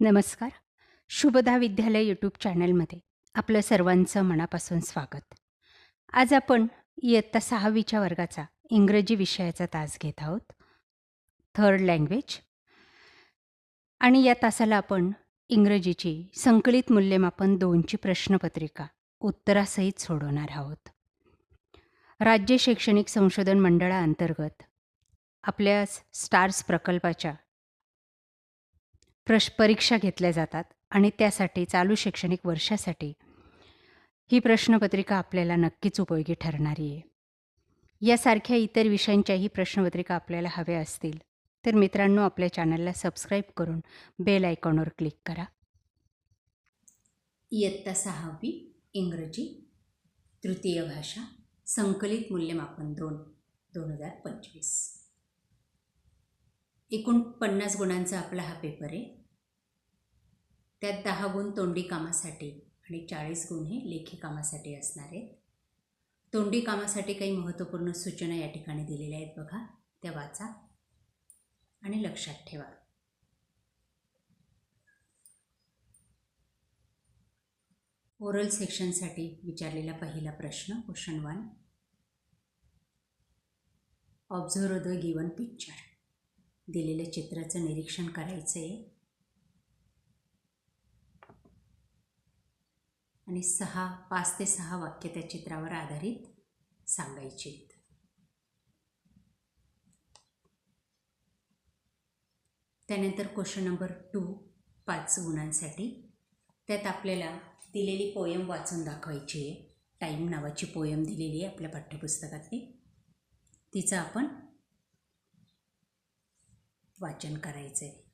नमस्कार. शुभदा विद्यालय यूट्यूब चॅनलमध्ये आपलं सर्वांचं मनापासून स्वागत. आज आपण इयत्ता सहावीच्या वर्गाचा इंग्रजी विषयाचा तास घेत आहोत. थर्ड लँग्वेज आणि या तासाला आपण इंग्रजीची संकलित मूल्यमापन दोनची प्रश्नपत्रिका उत्तरासहित सोडवणार आहोत. राज्य शैक्षणिक संशोधन मंडळाअंतर्गत आपल्या स्टार्स प्रकल्पाच्या प्रश परीक्षा घेतल्या जातात आणि त्यासाठी चालू शैक्षणिक वर्षासाठी ही प्रश्नपत्रिका आपल्याला नक्कीच उपयोगी ठरणारी आहे. यासारख्या इतर विषयांच्याही प्रश्नपत्रिका आपल्याला हव्या असतील तर मित्रांनो आपल्या चॅनलला सबस्क्राईब करून बेल आयकॉनवर क्लिक करा. इयत्ता सहावी इंग्रजी तृतीय भाषा संकलित मूल्यमापन दोन दोन हजार पंचवीस. एकूण पन्नास गुणांचा आपला हा पेपर आहे. त्यात दहा गुण तोंडी कामासाठी आणि चाळीस गुण हे लेखी कामासाठी असणार आहेत. तोंडी कामासाठी काही महत्त्वपूर्ण सूचना या ठिकाणी दिलेल्या आहेत बघा त्या वाचा आणि लक्षात ठेवा. ओरल सेक्शनसाठी विचारलेला पहिला प्रश्न question one observe the given picture दिलेल्या चित्राचं निरीक्षण करायचं आहे आणि सहा पाच ते सहा वाक्य त्या चित्रावर आधारित सांगायची आहेत. त्यानंतर क्वेश्चन नंबर टू पाच गुणांसाठी त्यात आपल्याला दिलेली पोयम वाचून दाखवायची आहे. टाईम नावाची पोयम दिलेली आहे आपल्या पाठ्यपुस्तकातली. तिचं आपण वाचन करायचं आहे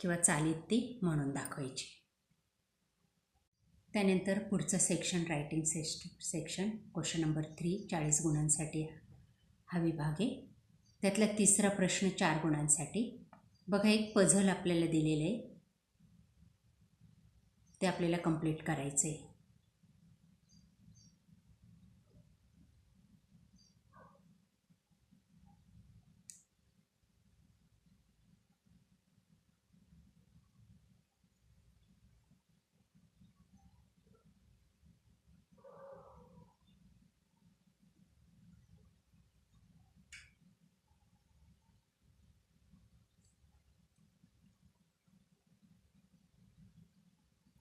किंवा चालीत ती म्हणून दाखवायची. त्यानंतर पुढचं section writing set section question number three चाळीस गुणांसाठी हा विभाग आहे. त्यातला तिसरा प्रश्न चार गुणांसाठी. बघा एक पझल आपल्याला दिलेलं आहे. ते आपल्याला कंप्लीट करायचं आहे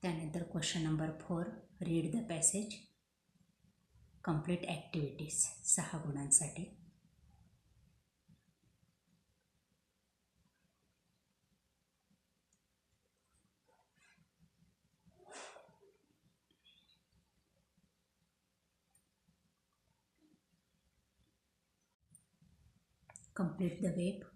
त्यानंतर question number four read the passage complete activities सहा गुणांसाठी complete the web.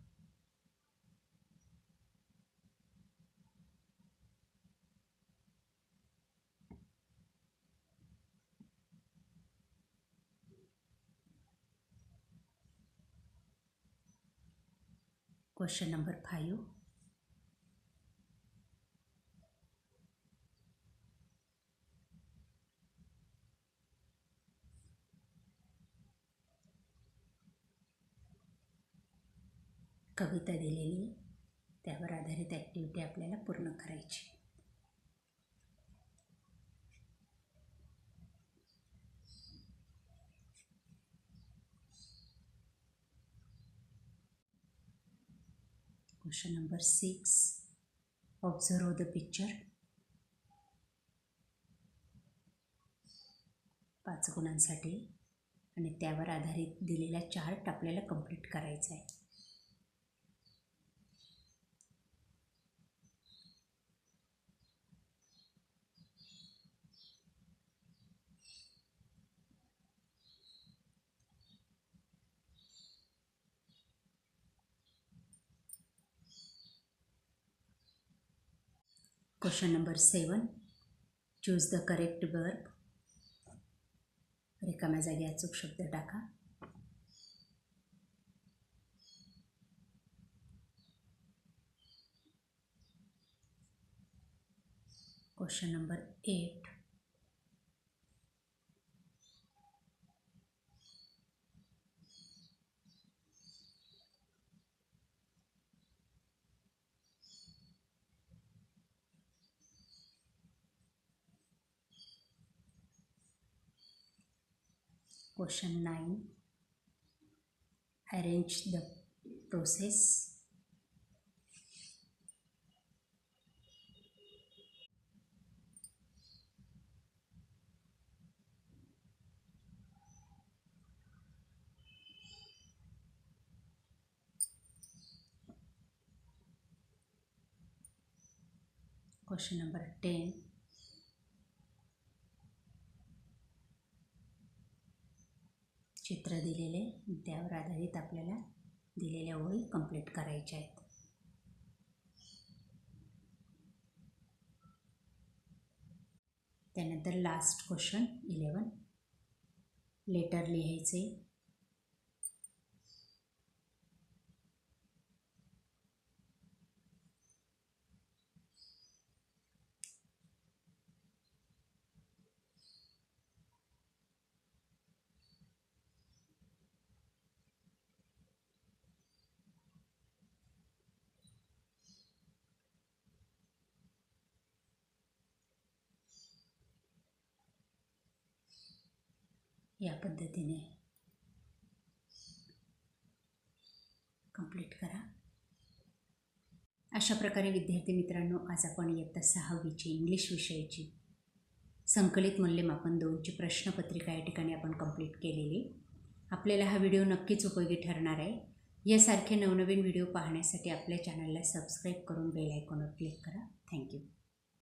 Question number 5. कविता दिलेली त्यावर आधारित ॲक्टिव्हिटी आपल्याला पूर्ण करायची question number six. Observe the picture पाच गुणांसाठी. आणि त्यावर आधारित दिलेला चार्ट आपल्याला कंप्लीट करायचा आहे. Question number seven choose the correct verb रिकाम्या जागी अचूक शब्द टाका. Question number eight Question 9 Arrange the process. Question number 10 चित्र दिलेले त्यावर आधारित आपल्याला दिलेल्या ओळी कंप्लीट करायच्या आहेत. त्यानंतर लास्ट क्वेश्चन इलेवन लेटर लिहायचे. या पद्धतीने. कंप्लीट करा. अशा प्रकारे विद्यार्थी मित्रांनो आज आपण इयत्ता सहावीची इंग्लिश विषयाची संकलित मूल्यमापन दोनची प्रश्नपत्रिका या ठिकाणी आपण कंप्लीट केलेली. आपल्याला हा व्हिडिओ नक्कीच उपयोगी ठरणार आहे. यासारखे नवनवीन व्हिडिओ पाहण्यासाठी आपल्या चॅनलला सबस्क्राईब करून बेल आयकॉनवर क्लिक करा. थँक्यू